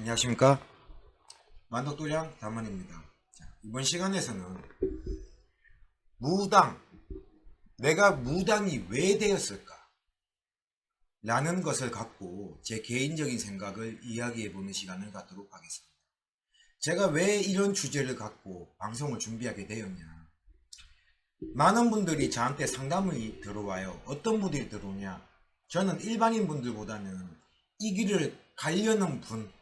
안녕하십니까? 만덕도장 담원입니다. 자, 이번 시간에서는 무당 내가 무당이 왜 되었을까? 라는 것을 갖고 제 개인적인 생각을 이야기해 보는 시간을 갖도록 하겠습니다. 제가 왜 이런 주제를 갖고 방송을 준비하게 되었냐? 많은 분들이 저한테 상담을 들어와요. 어떤 분들이 들어오냐? 저는 일반인 분들보다는 이 길을 가려는 분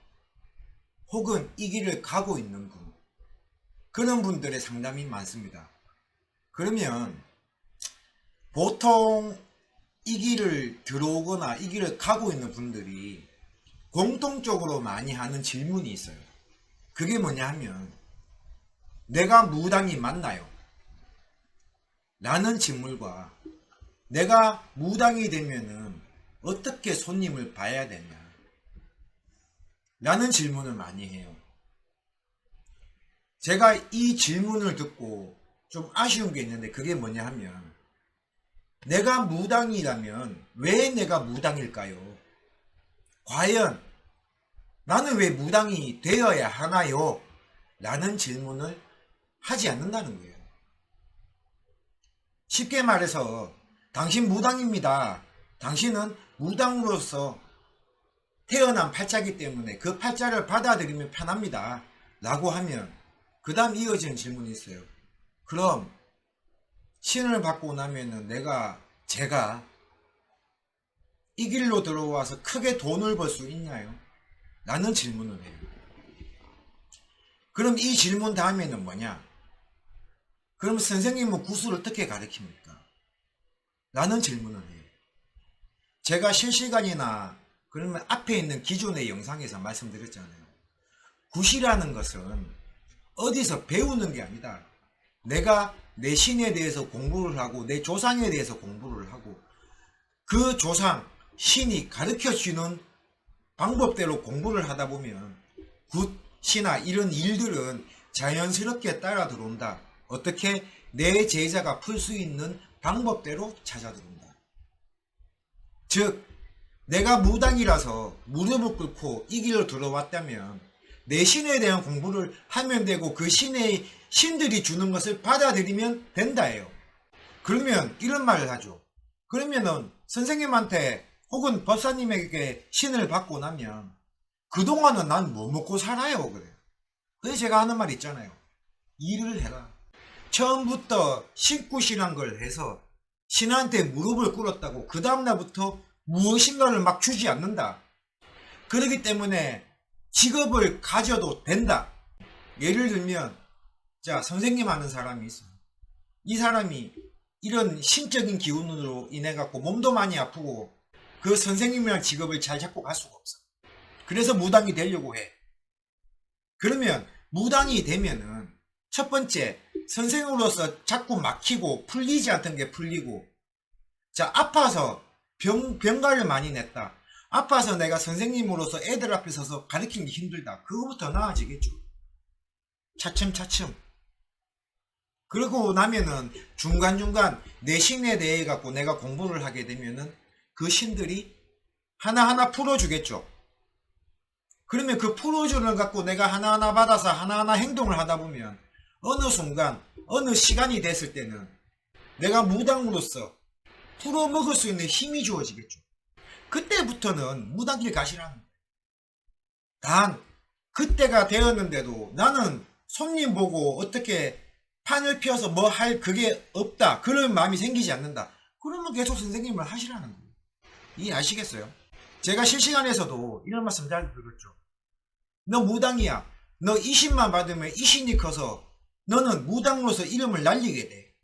혹은 이 길을 가고 있는 분 그런 분들의 상담이 많습니다. 그러면 보통 이 길을 들어오거나 이 길을 가고 있는 분들이 공통적으로 많이 하는 질문이 있어요. 그게 뭐냐 하면 내가 무당이 맞나요? 라는 질문과 내가 무당이 되면은 어떻게 손님을 봐야 되냐? 라는 질문을 많이 해요. 제가 이 질문을 듣고 좀 아쉬운 게 있는데 그게 뭐냐 하면 내가 무당이라면 왜 내가 무당일까요? 과연 나는 왜 무당이 되어야 하나요? 라는 질문을 하지 않는다는 거예요. 쉽게 말해서 당신 무당입니다. 당신은 무당으로서 태어난 팔자기 때문에 그 팔자를 받아들이면 편합니다. 라고 하면 그 다음 이어지는 질문이 있어요. 그럼 신을 받고 나면은 내가 제가 이 길로 들어와서 크게 돈을 벌 수 있나요? 라는 질문을 해요. 그럼 이 질문 다음에는 뭐냐? 그럼 선생님은 구슬을 어떻게 가르칩니까? 라는 질문을 해요. 제가 실시간이나 그러면 앞에 있는 기존의 영상에서 말씀드렸잖아요. 굿이라는 것은 어디서 배우는 게 아니다. 내가 내 신에 대해서 공부를 하고 내 조상에 대해서 공부를 하고 그 조상, 신이 가르쳐 주는 방법대로 공부를 하다 보면 굿이나 이런 일들은 자연스럽게 따라 들어온다. 어떻게 내 제자가 풀 수 있는 방법대로 찾아 들어온다. 즉 내가 무당이라서 무릎을 꿇고 이 길로 들어왔다면 내 신에 대한 공부를 하면 되고 그 신의 신들이 주는 것을 받아들이면 된다예요. 그러면 이런 말을 하죠. 그러면은 선생님한테 혹은 법사님에게 신을 받고 나면 그동안은 난 뭐 먹고 살아요 그래요. 그래서 제가 하는 말 있잖아요. 일을 해라. 처음부터 신굿이란 걸 해서 신한테 무릎을 꿇었다고 그 다음날부터 무엇인가를 막 주지 않는다. 그렇기 때문에 직업을 가져도 된다. 예를 들면, 자, 선생님 하는 사람이 있어요. 이 사람이 이런 신적인 기운으로 인해 갖고 몸도 많이 아프고 그 선생님이란 직업을 잘 잡고 갈 수가 없어. 그래서 무당이 되려고 해. 그러면 무당이 되면은 첫 번째 선생으로서 자꾸 막히고 풀리지 않던 게 풀리고 자 아파서 병, 병가를 많이 냈다. 아파서 내가 선생님으로서 애들 앞에 서서 가르치기 힘들다. 그거부터 나아지겠죠. 차츰차츰. 그러고 나면은 중간중간 내 신에 대해 갖고 내가 공부를 하게 되면은 그 신들이 하나하나 풀어주겠죠. 그러면 그 풀어주는 갖고 내가 하나하나 받아서 하나하나 행동을 하다 보면 어느 순간, 어느 시간이 됐을 때는 내가 무당으로서 풀어먹을 수 있는 힘이 주어지겠죠. 그때부터는 무당길 가시라는 거예요. 단, 그때가 되었는데도 나는 손님 보고 어떻게 판을 피워서 뭐 할 그게 없다. 그런 마음이 생기지 않는다. 그러면 계속 선생님을 하시라는 거예요. 이해하시겠어요? 제가 실시간에서도 이런 말씀 잘 들었죠. 너 무당이야. 너 이신만 받으면 이신이 커서 너는 무당으로서 이름을 날리게 돼.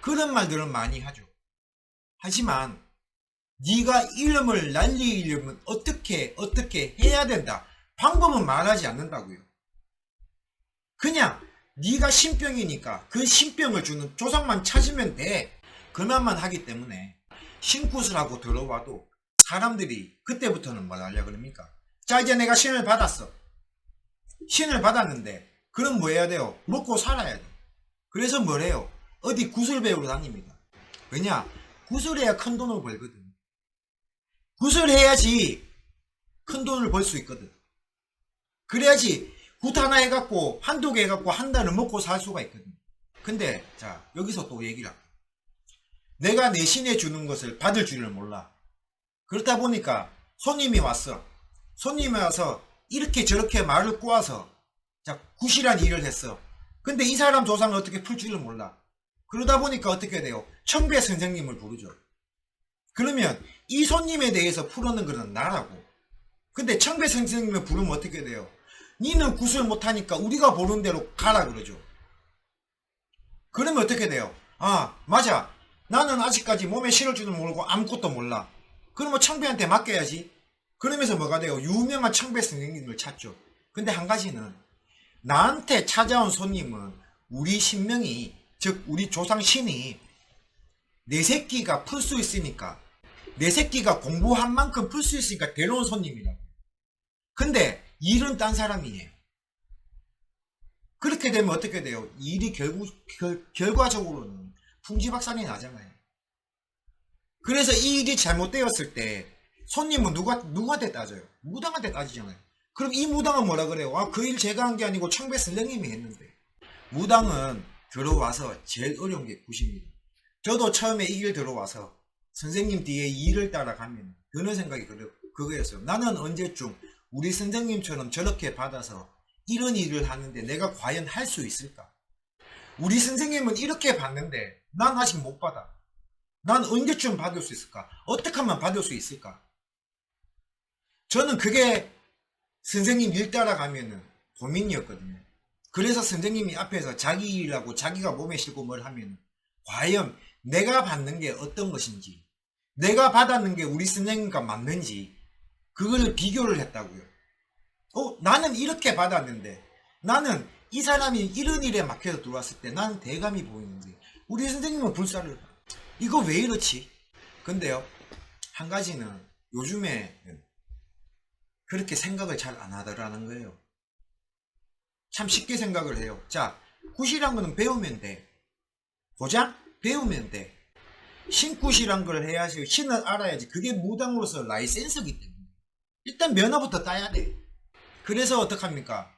그런 말들은 많이 하죠. 하지만 네가 이름을 날리려면 어떻게 어떻게 해야 된다. 방법은 말하지 않는다고요. 그냥 네가 신병이니까 그 신병을 주는 조상만 찾으면 돼. 그만만 하기 때문에 신굿을 하고 들어와도 사람들이 그때부터는 뭘 하려 그럽니까? 자 이제 내가 신을 받았어. 신을 받았는데 그럼 뭐 해야 돼요? 먹고 살아야 돼. 그래서 뭐래요? 어디 구슬 배우러 다닙니다. 왜냐? 구슬해야 큰 돈을 벌거든. 구슬해야지 큰 돈을 벌 수 있거든. 그래야지 굿 하나 해갖고 한두 개 해갖고 한 달을 먹고 살 수가 있거든. 근데 자 여기서 또 얘기를 할게. 내가 내신해 주는 것을 받을 줄을 몰라. 그렇다 보니까 손님이 왔어. 손님이 와서 이렇게 저렇게 말을 꼬아서 자 구실한 일을 했어. 근데 이 사람 조상을 어떻게 풀 줄을 몰라. 그러다 보니까 어떻게 돼요? 청배 선생님을 부르죠. 그러면 이 손님에 대해서 풀어는 거는 나라고. 근데 청배 선생님을 부르면 어떻게 돼요? 니는 구슬 못하니까 우리가 보는 대로 가라 그러죠. 그러면 어떻게 돼요? 아 맞아. 나는 아직까지 몸에 실을 줄도 모르고 아무것도 몰라. 그러면 청배한테 맡겨야지. 그러면서 뭐가 돼요? 유명한 청배 선생님을 찾죠. 근데 한 가지는 나한테 찾아온 손님은 우리 신명이 즉 우리 조상 신이 내 새끼가 풀 수 있으니까 내 새끼가 공부한 만큼 풀 수 있으니까 데려온 손님이라고. 근데 일은 딴 사람이에요. 그렇게 되면 어떻게 돼요? 일이 결국 결, 결과적으로는 풍지박산이 나잖아요. 그래서 이 일이 잘못되었을 때 손님은 누가 누구한테 따져요? 무당한테 따지잖아요. 그럼 이 무당은 뭐라 그래요? 아 그 일 제가 한 게 아니고 청배 선생님이 했는데 무당은 들어와서 제일 어려운 게 굿입니다. 저도 처음에 이 길 들어와서 선생님 뒤에 일을 따라가면 드는 생각이 그래, 그거였어요. 나는 언제쯤 우리 선생님처럼 저렇게 받아서 이런 일을 하는데 내가 과연 할 수 있을까? 우리 선생님은 이렇게 받는데 난 아직 못 받아. 난 언제쯤 받을 수 있을까? 어떻게 하면 받을 수 있을까? 저는 그게 선생님 일 따라가면은 고민이었거든요. 그래서 선생님이 앞에서 자기 일하고 자기가 몸에 싣고 뭘 하면 과연 내가 받는 게 어떤 것인지 내가 받았는 게 우리 선생님과 맞는지 그걸 비교를 했다고요. 어, 나는 이렇게 받았는데 나는 이 사람이 이런 일에 막혀서 들어왔을 때 나는 대감이 보이는데 우리 선생님은 불사를 봐. 이거 왜 이렇지? 근데요 한 가지는 요즘에 그렇게 생각을 잘 안 하더라는 거예요. 참 쉽게 생각을 해요. 자, 굿이란 거는 배우면 돼. 고작 배우면 돼. 신굿이란 걸 해야지, 신을 알아야지. 그게 무당으로서 라이센스기 때문에. 일단 면허부터 따야 돼. 그래서 어떡합니까?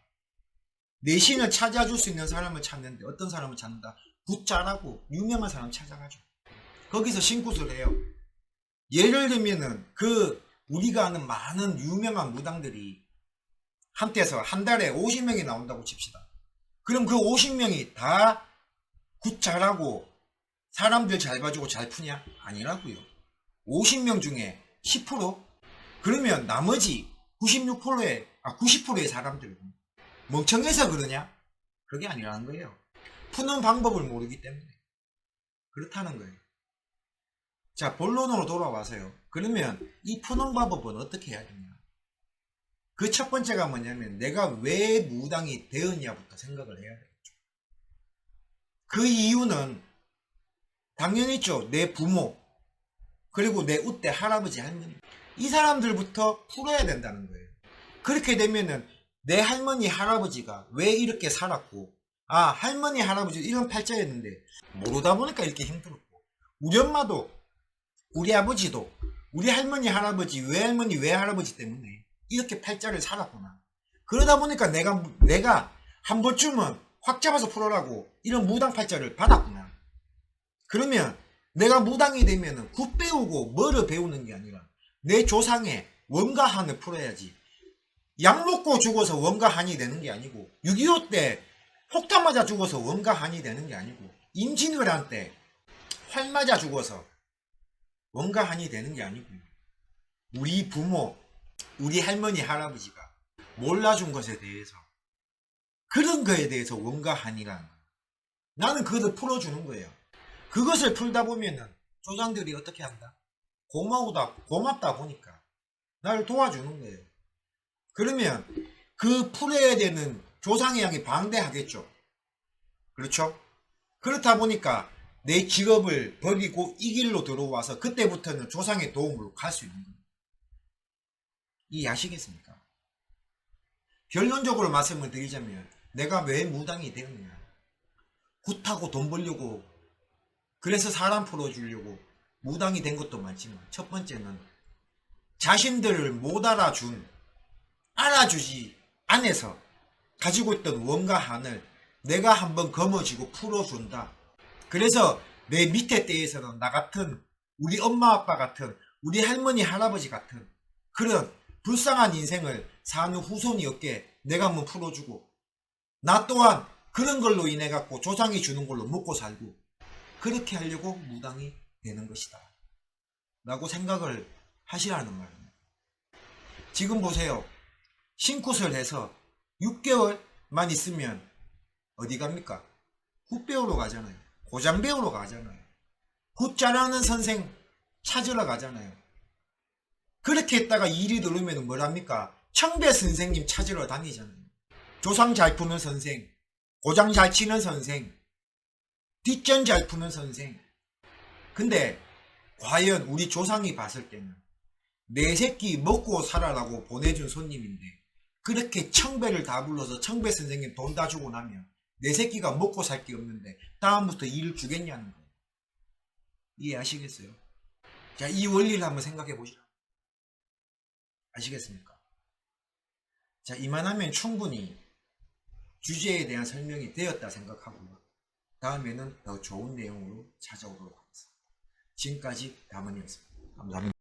내 신을 찾아줄 수 있는 사람을 찾는데 어떤 사람을 찾는다? 굿 잘하고 유명한 사람 찾아가죠. 거기서 신굿을 해요. 예를 들면은 그 우리가 아는 많은 유명한 무당들이 한때서 한 달에 50명이 나온다고 칩시다. 그럼 그 50명이 다굿 잘하고 사람들 잘 봐주고 잘 푸냐? 아니라고요. 50명 중에 10% 그러면 나머지 96%의 아 90%의 사람들은 멍청해서 그러냐? 그게 아니라는 거예요. 푸는 방법을 모르기 때문에 그렇다는 거예요. 자 본론으로 돌아와서요. 그러면 이 푸는 방법은 어떻게 해야 되냐? 그 첫 번째가 뭐냐면 내가 왜 무당이 되었냐부터 생각을 해야 되겠죠. 그 이유는 당연히 있죠. 내 부모 그리고 내 우대 할아버지 할머니 이 사람들부터 풀어야 된다는 거예요. 그렇게 되면은 내 할머니 할아버지가 왜 이렇게 살았고 아 할머니 할아버지 이런 팔자였는데 모르다 보니까 이렇게 힘들었고 우리 엄마도 우리 아버지도 우리 할머니 할아버지 외할머니 외할아버지 때문에 이렇게 팔자를 살았구나. 그러다 보니까 내가 내가 한 번쯤은 확 잡아서 풀어라고 이런 무당 팔자를 받았구나. 그러면 내가 무당이 되면은 굿 배우고 뭐를 배우는 게 아니라 내 조상의 원가한을 풀어야지. 약 먹고 죽어서 원가한이 되는 게 아니고 6.25 때 폭탄 맞아 죽어서 원가한이 되는 게 아니고 임진왜란 때 활 맞아 죽어서 원가한이 되는 게 아니고요. 우리 부모, 우리 할머니, 할아버지가 몰라준 것에 대해서 그런 거에 대해서 원가한이라는 거. 나는 그것을 풀어주는 거예요. 그것을 풀다 보면은 조상들이 어떻게 한다? 고마우다, 고맙다 보니까 나를 도와주는 거예요. 그러면 그 풀어야 되는 조상의 양이 방대하겠죠. 그렇죠? 그렇다 보니까 내 직업을 버리고 이 길로 들어와서 그때부터는 조상의 도움으로 갈 수 있는 거예요. 이해하시겠습니까? 결론적으로 말씀을 드리자면 내가 왜 무당이 되었냐? 굿하고 돈 벌려고 그래서 사람 풀어주려고 무당이 된 것도 많지만 첫 번째는 자신들을 못 알아준 알아주지 안에서 가지고 있던 원과 한을 내가 한번 거머쥐고 풀어준다. 그래서 내 밑에 때에서는 나 같은 우리 엄마 아빠 같은 우리 할머니 할아버지 같은 그런 불쌍한 인생을 사는 후손이 없게 내가 한번 풀어주고 나 또한 그런 걸로 인해 갖고 조상이 주는 걸로 먹고 살고 그렇게 하려고 무당이 되는 것이다. 라고 생각을 하시라는 말입니다. 지금 보세요. 신굿을 해서 6개월만 있으면 어디 갑니까? 굿 배우러 가잖아요. 고장 배우러 가잖아요. 굿 잘하는 선생 찾으러 가잖아요. 그렇게 했다가 일이 들어오면 뭐랍니까? 청배 선생님 찾으러 다니잖아요. 조상 잘 푸는 선생, 고장 잘 치는 선생, 뒷전 잘 푸는 선생. 근데 과연 우리 조상이 봤을 때는 내 새끼 먹고 살아라고 보내준 손님인데 그렇게 청배를 다 불러서 청배 선생님 돈 다 주고 나면 내 새끼가 먹고 살 게 없는데 다음부터 일을 주겠냐는 거예요. 이해하시겠어요? 자, 이 원리를 한번 생각해 보시라. 아시겠습니까? 자, 이만하면 충분히 주제에 대한 설명이 되었다 생각하고요. 다음에는 더 좋은 내용으로 찾아오도록 하겠습니다. 지금까지 담은이었습니다. 감사합니다.